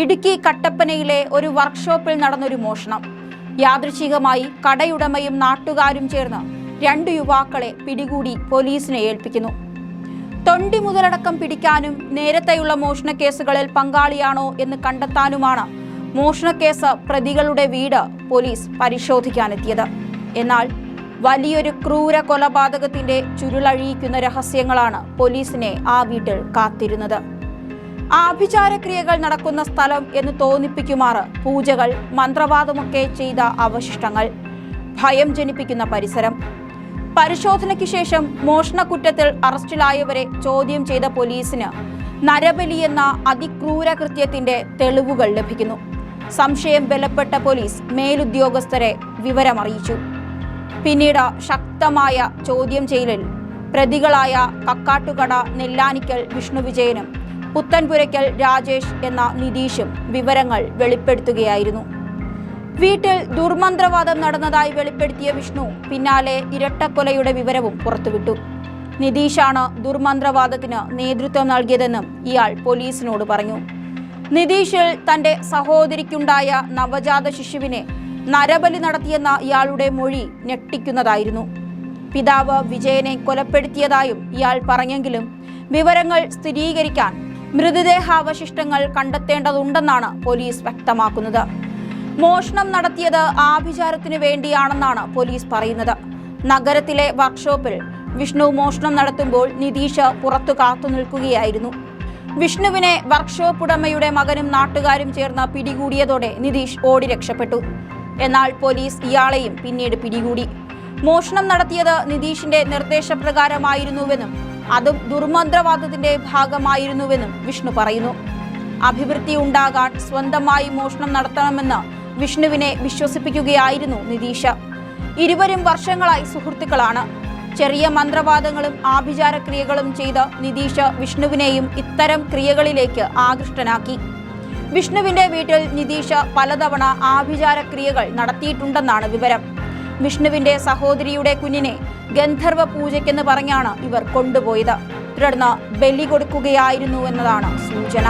ഇടുക്കി കട്ടപ്പനയിലെ ഒരു വർക്ക്ഷോപ്പിൽ നടന്നൊരു മോഷണം. യാദൃശികമായി കടയുടമയും നാട്ടുകാരും ചേർന്ന് രണ്ട് യുവാക്കളെ പിടികൂടി പോലീസിനെ ഏൽപ്പിക്കുന്നു. തൊണ്ടി മുതലടക്കം പിടിക്കാനും നേരത്തെയുള്ള മോഷണ കേസുകളിൽ പങ്കാളിയാണോ എന്ന് കണ്ടെത്താനുമാണ് മോഷണക്കേസ് പ്രതികളുടെ വീട് പോലീസ് പരിശോധിക്കാനെത്തിയത്. എന്നാൽ വലിയൊരു ക്രൂര കൊലപാതകത്തിന്റെ ചുരുളഴിയിക്കുന്ന രഹസ്യങ്ങളാണ് പോലീസിനെ ആ വീട്ടിൽ കാത്തിരുന്നത്. ആഭിചാരക്രിയകൾ നടക്കുന്ന സ്ഥലം എന്ന് തോന്നിപ്പിക്കുമാറ് പൂജകൾ മന്ത്രവാദമൊക്കെ ചെയ്ത അവശിഷ്ടങ്ങൾ. ഭയം ജനിപ്പിക്കുന്ന പരിസരം. പരിശോധനയ്ക്ക് ശേഷം മോഷണക്കുറ്റത്തിൽ അറസ്റ്റിലായവരെ ചോദ്യം ചെയ്ത പോലീസിന് നരബലി എന്ന അതിക്രൂര കൃത്യത്തിന്റെ തെളിവുകൾ ലഭിക്കുന്നു. സംശയം ബലപ്പെട്ട പോലീസ് മേലുദ്യോഗസ്ഥരെ വിവരമറിയിച്ചു. പിന്നീട് ശക്തമായ ചോദ്യം ചെയ്യലിൽ പ്രതികളായ കക്കാട്ടുകട നെല്ലാനിക്കൽ വിഷ്ണുവിജയനും പുത്തൻപുരയ്ക്കൽ രാജേഷ് എന്ന നിതീഷും വിവരങ്ങൾ വെളിപ്പെടുത്തുകയായിരുന്നു. വീട്ടിൽ ദുർമന്ത്രവാദം നടന്നതായി വെളിപ്പെടുത്തിയ വിഷ്ണു പിന്നാലെ ഇരട്ടക്കൊലയുടെ വിവരവും പുറത്തുവിട്ടു. നിതീഷാണ് ദുർമന്ത്രവാദത്തിന് നേതൃത്വം നൽകിയതെന്നും ഇയാൾ പോലീസിനോട് പറഞ്ഞു. നിതീഷിൽ തന്റെ സഹോദരിക്കുണ്ടായ നവജാത ശിശുവിനെ നരബലി നടത്തിയെന്ന ഇയാളുടെ മൊഴി ഞെട്ടിക്കുന്നതായിരുന്നു. പിതാവ് വിജയനെ കൊലപ്പെടുത്തിയതായും ഇയാൾ പറഞ്ഞെങ്കിലും വിവരങ്ങൾ സ്ഥിരീകരിക്കാൻ മൃതദേഹാവശിഷ്ടങ്ങൾ കണ്ടെത്തേണ്ടതുണ്ടെന്നാണ് പോലീസ് വ്യക്തമാക്കുന്നത്. മോഷണം നടത്തിയത് ആഭിചാരത്തിനു വേണ്ടിയാണെന്നാണ് പോലീസ് പറയുന്നത്. നഗരത്തിലെ വർക്ക്ഷോപ്പിൽ വിഷ്ണു മോഷണം നടത്തുമ്പോൾ നിതീഷ് പുറത്തു കാത്തു നിൽക്കുകയായിരുന്നു. വിഷ്ണുവിനെ വർക്ക്ഷോപ്പ് ഉടമയുടെ മകനും നാട്ടുകാരും ചേർന്ന് പിടികൂടിയതോടെ നിതീഷ് ഓടി രക്ഷപ്പെട്ടു. എന്നാൽ പോലീസ് ഇയാളെയും പിന്നീട് പിടികൂടി. മോഷണം നടത്തിയത് നിതീഷിന്റെ നിർദ്ദേശപ്രകാരമായിരുന്നുവെന്നും അതും ദുർമന്ത്രവാദത്തിന്റെ ഭാഗമായിരുന്നുവെന്നും വിഷ്ണു പറയുന്നു. അഭിവൃദ്ധി ഉണ്ടാകാൻ സ്വന്തമായി മോഷണം നടത്തണമെന്ന് വിഷ്ണുവിനെ വിശ്വസിപ്പിക്കുകയായിരുന്നു നിതീഷ്. ഇരുവരും വർഷങ്ങളായി സുഹൃത്തുക്കളാണ്. ചെറിയ മന്ത്രവാദങ്ങളും ആഭിചാര ക്രിയകളും ചെയ്ത് നിതീഷ് വിഷ്ണുവിനെയും ഇത്തരം ക്രിയകളിലേക്ക് ആകൃഷ്ടനാക്കി. വിഷ്ണുവിന്റെ വീട്ടിൽ നിതീഷ് പലതവണ ആഭിചാര ക്രിയകൾ നടത്തിയിട്ടുണ്ടെന്നാണ് വിവരം. വിഷ്ണുവിന്റെ സഹോദരിയുടെ കുഞ്ഞിനെ ഗന്ധർവ പൂജയ്ക്കെന്ന് പറഞ്ഞാണ് ഇവർ കൊണ്ടുപോയത്. തുടർന്ന് ബലി കൊടുക്കുകയായിരുന്നു എന്നതാണ് സൂചന.